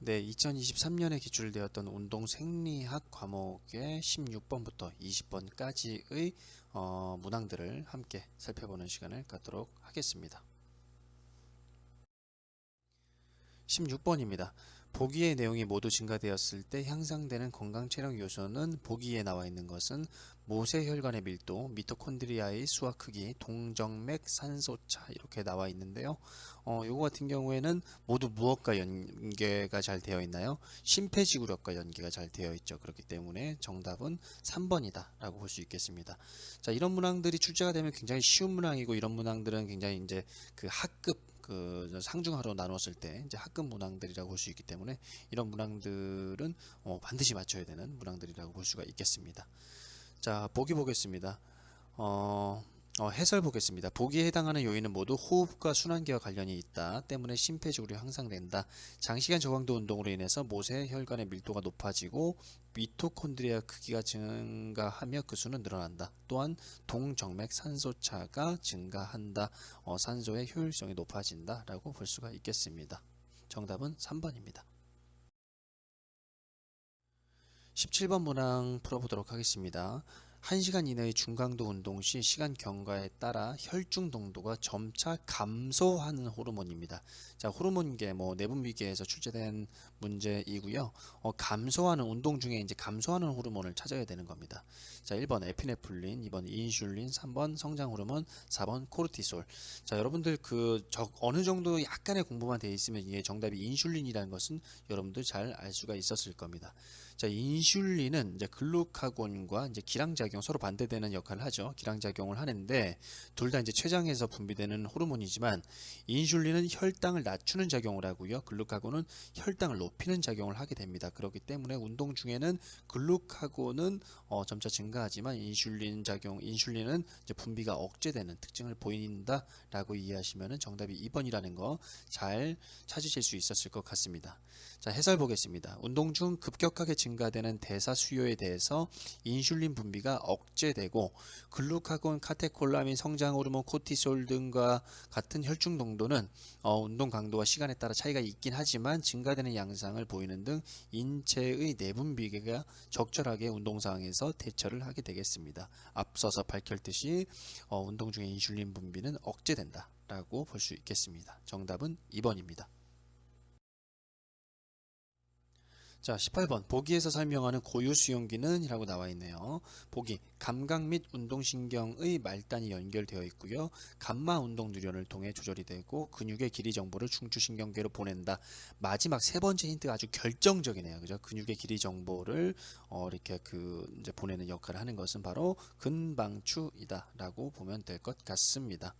네, 2023년에 기출되었던 운동 생리학 과목의 16번부터 20번까지의 어, 문항들을 함께 살펴보는 시간을 갖도록 하겠습니다. 16번입니다. 보기의 내용이 모두 증가되었을 때 향상되는 건강 체력 요소는 보기에 나와 있는 것은 모세혈관의 밀도, 미토콘드리아의 수와 크기, 동정맥, 산소차 이렇게 나와 있는데요. 어, 요거 같은 경우에는 모두 무엇과 연계가 잘 되어 있나요? 심폐지구력과 연계가 잘 되어 있죠. 그렇기 때문에 정답은 3번이다라고 볼 수 있겠습니다. 자, 이런 문항들이 출제가 되면 굉장히 쉬운 문항이고 이런 문항들은 굉장히 이제 그 학급 그 상중하로 나눴을 때 이제 학급 문항들이라고 볼 수 있기 때문에 이런 문항들은 어, 반드시 맞춰야 되는 문항들이라고 볼 수가 있겠습니다. 자, 보기 보겠습니다. 어, 어, 해설 보겠습니다. 보기에 해당하는 요인은 모두 호흡과 순환계와 관련이 있다. 때문에 심폐지구력이 향상된다. 장시간 저강도 운동으로 인해서 모세 혈관의 밀도가 높아지고 미토콘드리아 크기가 증가하며 그 수는 늘어난다. 또한 동정맥 산소차가 증가한다. 어, 산소의 효율성이 높아진다 라고 볼 수가 있겠습니다. 정답은 3번입니다. 17번 문항 풀어보도록 하겠습니다. 1시간 이내의 중강도 운동 시 시간 경과에 따라 혈중 농도가 점차 감소하는 호르몬입니다. 자, 호르몬계 뭐 내분비계에서 출제된 문제이고요. 어, 감소하는 운동 중에 이제 감소하는 호르몬을 찾아야 되는 겁니다. 자, 1번 에피네플린, 2번 인슐린, 3번 성장 호르몬, 4번 코르티솔. 자, 여러분들 그 적, 어느 정도 약간의 공부만 돼 있으면 이게 정답이 인슐린이라는 것은 여러분들 잘 알 수가 있었을 겁니다. 자, 인슐린은 이제 글루카곤과 이제 기량작용 서로 반대되는 역할을 하죠. 기량작용을 하는데 둘 다 이제 췌장에서 분비되는 호르몬이지만 인슐린은 혈당을 낮추는 작용을 하고요. 글루카곤은 혈당을 높이는 작용을 하게 됩니다. 그렇기 때문에 운동 중에는 글루카곤은 어, 점차 증가하지만 인슐린 작용, 인슐린은 이제 분비가 억제되는 특징을 보인다라고 이해하시면 정답이 2번이라는 거 잘 찾으실 수 있었을 것 같습니다. 자, 해설 보겠습니다. 운동 중 급격하게 증 가되는 대사 수요에 대해서 인슐린 분비가 억제되고 글루카곤, 카테콜라민, 성장 호르몬, 코티솔 등과 같은 혈중 농도는 어, 운동 강도와 시간에 따라 차이가 있긴 하지만 증가되는 양상을 보이는 등 인체의 내분비계가 적절하게 운동 상황에서 대처를 하게 되겠습니다. 앞서서 밝혔듯이 어, 운동 중에 인슐린 분비는 억제된다라고 볼 수 있겠습니다. 정답은 2번입니다. 자, 18번 보기에서 설명하는 고유 수용기는 이라고 나와 있네요. 보기 감각 및 운동신경의 말단이 연결되어 있고요. 감마 운동 누련을 통해 조절이 되고 근육의 길이 정보를 중추신경계로 보낸다. 마지막 세 번째 힌트가 아주 결정적이네요. 그죠? 근육의 길이 정보를 어, 이렇게 그 이제 보내는 역할을 하는 것은 바로 근방추이다라고 보면 될 것 같습니다.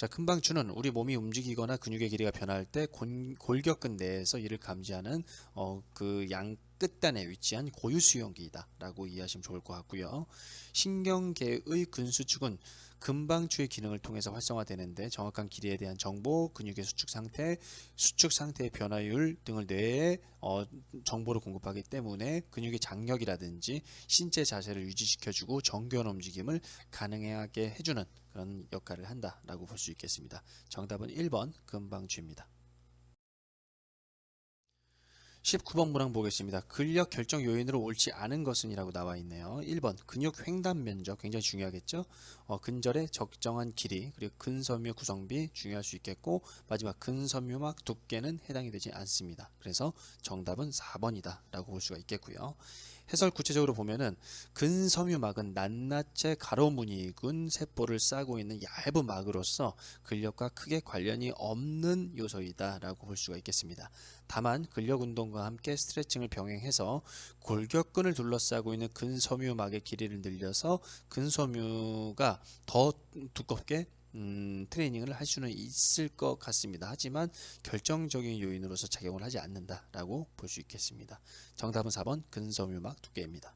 자, 금방추는 우리 몸이 움직이거나 근육의 길이가 변할 때 골, 골격근 내에서 이를 감지하는 어, 그 양 끝단에 위치한 고유 수용기이다라고 이해하시면 좋을 것 같고요. 신경계의 근수축은 금방추의 기능을 통해서 활성화되는데 정확한 길이에 대한 정보, 근육의 수축 상태, 수축 상태의 변화율 등을 뇌에 어, 정보를 공급하기 때문에 근육의 장력이라든지 신체 자세를 유지시켜주고 정교한 움직임을 가능하게 해주는 그런 역할을 한다라고 볼 수 있겠습니다. 정답은 1번 금방추입니다. 19번 문항 보겠습니다. 근력 결정 요인으로 옳지 않은 것은 이라고 나와 있네요. 1번 근육 횡단 면적 굉장히 중요하겠죠. 어, 근절의 적정한 길이 그리고 근섬유 구성비 중요할 수 있겠고 마지막 근섬유막 두께는 해당이 되지 않습니다. 그래서 정답은 4번이다 라고 볼 수가 있겠고요. 해설 구체적으로 보면은 근섬유막은 낱낱이 가로무늬군 세포를 싸고 있는 얇은 막으로서 근력과 크게 관련이 없는 요소이다라고 볼 수가 있겠습니다. 다만 근력 운동과 함께 스트레칭을 병행해서 골격근을 둘러싸고 있는 근섬유막의 길이를 늘려서 근섬유가 더 두껍게 음, 트레이닝을 할 수는 있을 것 같습니다. 하지만 결정적인 요인으로서 작용을 하지 않는다라고 볼 수 있겠습니다. 정답은 4번 근섬유막 두께입니다.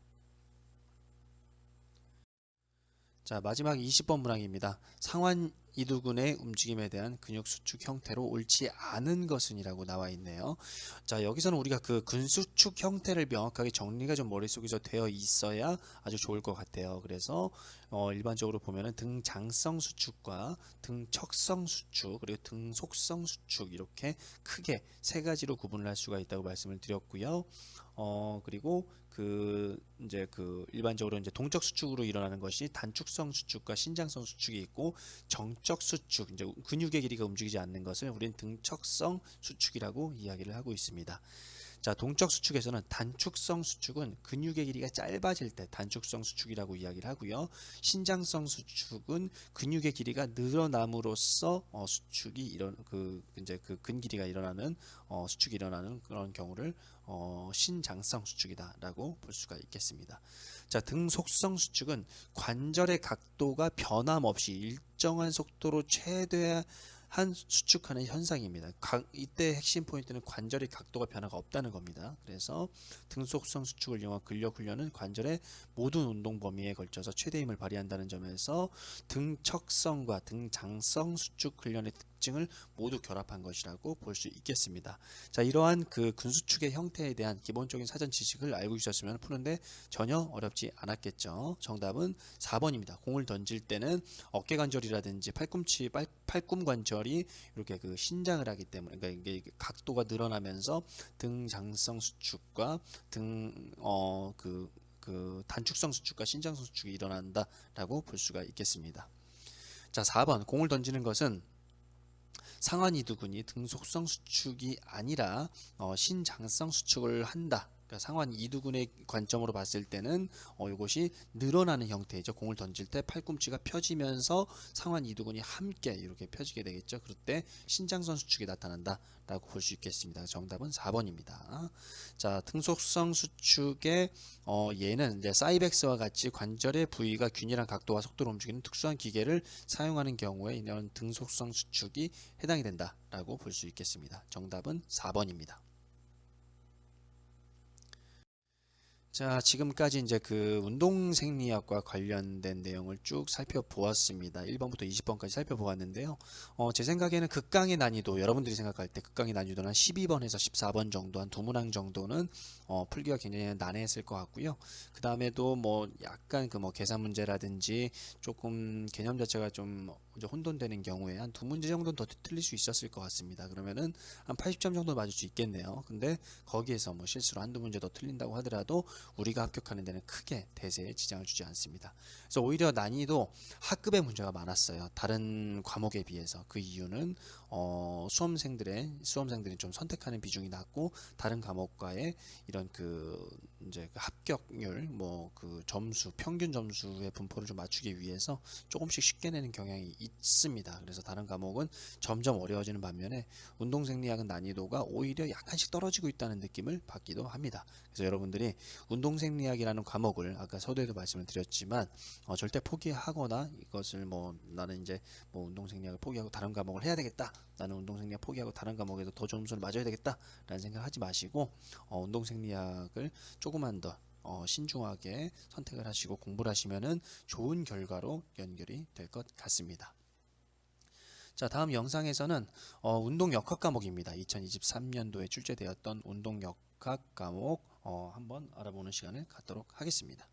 자 마지막 20번 문항입니다. 상완 이두근의 움직임에 대한 근육 수축 형태로 옳지 않은 것은이라고 나와 있네요. 자 여기서는 우리가 그 근수축 형태를 명확하게 정리가 좀 머릿속에서 되어 있어야 아주 좋을 것 같아요. 그래서 어, 일반적으로 보면은 등장성 수축과 등척성 수축 그리고 등속성 수축 이렇게 크게 세 가지로 구분을 할 수가 있다고 말씀을 드렸고요. 어 그리고 그 이제 그 일반적으로 이제 동적 수축으로 일어나는 것이 단축성 수축과 신장성 수축이 있고 정적 수축 이제 근육의 길이가 움직이지 않는 것을 우리는 등척성 수축이라고 이야기를 하고 있습니다. 자, 동적 수축에서는 단축성 수축은 근육의 길이가 짧아질 때 단축성 수축이라고 이야기를 하고요. 신장성 수축은 근육의 길이가 늘어남으로써 어, 수축이 이런 그 이제 그 근 길이가 일어나는 어, 수축이 일어나는 그런 경우를 어, 신장성 수축이다라고 볼 수가 있겠습니다. 자, 등 속성 수축은 관절의 각도가 변함없이 일정한 속도로 최대 한 수축하는 현상입니다. 각- 이때 핵심 포인트는 관절의 각도가 변화가 없다는 겁니다. 그래서 등속성 수축을 이용한 근력 훈련은 관절의 모든 운동 범위에 걸쳐서 최대 힘을 발휘한다는 점에서 등척성과 등장성 수축 훈련의 특징을 모두 결합한 것이라고 볼 수 있겠습니다. 자, 이러한 그 근수축의 형태에 대한 기본적인 사전 지식을 알고 있었으면 푸는데 전혀 어렵지 않았겠죠. 정답은 4번입니다. 공을 던질 때는 어깨 관절이라든지 팔꿈치 팔, 팔꿈 관절 이 이렇게 그 신장을 하기 때문에 그러니까 이게 각도가 늘어나면서 등 장성 수축과 등어그 그 단축성 수축과 신장성 수축이 일어난다라고 볼 수가 있겠습니다. 자, 4번 공을 던지는 것은 상완 이두근이 등속성 수축이 아니라 어, 신장성 수축을 한다. 그러니까 상완 이두근의 관점으로 봤을 때는 어, 이것이 늘어나는 형태이죠. 공을 던질 때 팔꿈치가 펴지면서 상완 이두근이 함께 이렇게 펴지게 되겠죠. 그럴 때 신장선 수축이 나타난다라고 볼 수 있겠습니다. 정답은 4번입니다. 자, 등속성 수축의 어, 얘는 이제 사이벡스와 같이 관절의 부위가 균일한 각도와 속도로 움직이는 특수한 기계를 사용하는 경우에 이런 등속성 수축이 해당이 된다라고 볼 수 있겠습니다. 정답은 4번입니다. 자, 지금까지 이제 그 운동 생리학과 관련된 내용을 쭉 살펴보았습니다. 1번부터 20번까지 살펴보았는데요. 어, 제 생각에는 극강의 난이도, 여러분들이 생각할 때 극강의 난이도는 한 12번에서 14번 정도, 한 두 문항 정도는 어, 풀기가 굉장히 난해했을 것 같고요. 그 다음에도 뭐 약간 그 뭐 계산 문제라든지 조금 개념 자체가 좀 이제 혼돈되는 경우에 한 두 문제 정도는 더 틀릴 수 있었을 것 같습니다. 그러면은 한 80점 정도 맞을 수 있겠네요. 근데 거기에서 뭐 실수로 한두 문제 더 틀린다고 하더라도 우리가 합격하는 데는 크게 대세에 지장을 주지 않습니다. 그래서 오히려 난이도 학급의 문제가 많았어요. 다른 과목에 비해서 그 이유는 어, 수험생들의 수험생들이 좀 선택하는 비중이 낮고 다른 과목과의 이런 그 이제 그 합격률 뭐 그 점수 평균 점수의 분포를 좀 맞추기 위해서 조금씩 쉽게 내는 경향이 있습니다. 그래서 다른 과목은 점점 어려워지는 반면에 운동 생리학은 난이도가 오히려 약간씩 떨어지고 있다는 느낌을 받기도 합니다. 그래서 여러분들이 운동 생리학이라는 과목을 아까 서두에도 말씀을 드렸지만 어, 절대 포기하거나 이것을 뭐 나는 이제 뭐 운동 생리학을 포기하고 다른 과목을 해야 되겠다. 나는 운동 생리학 포기하고 다른 과목에서 더 점수를 맞아야 되겠다라는 생각하지 마시고 어, 운동 생리학을 조금만 더 어, 신중하게 선택을 하시고 공부를 하시면은 좋은 결과로 연결이 될 것 같습니다. 자, 다음 영상에서는 어, 운동 역학 과목입니다. 2023년도에 출제되었던 운동 역학 과목 어, 한번 알아보는 시간을 갖도록 하겠습니다.